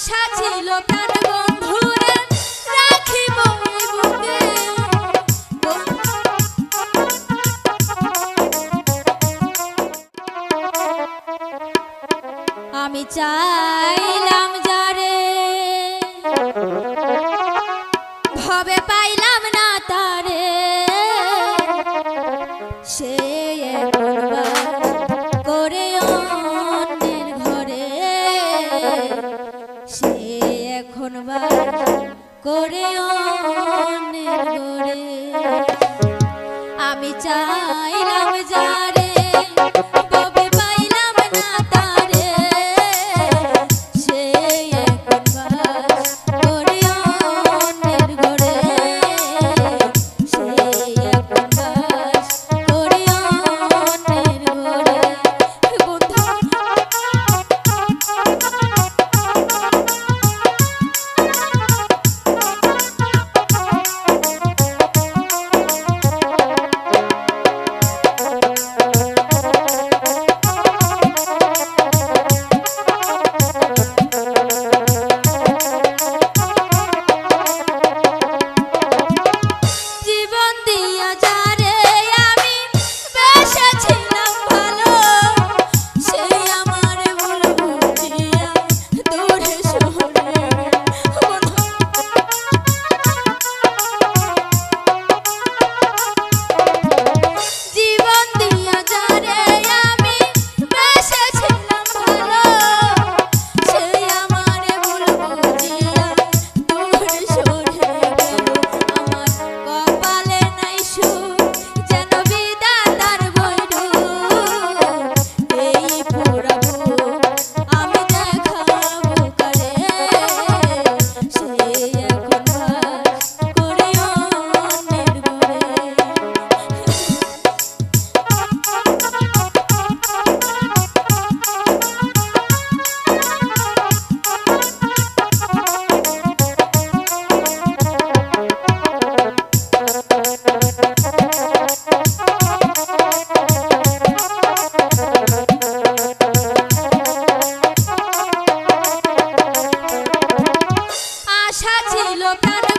আশা ছিল প্রাণ বন্ধুরে আমি চাইলাম যারে ভবে পাইলাম না তারে। সে করে ঘরে। আপন করে অনেক আমি চাই আশা ছিল তার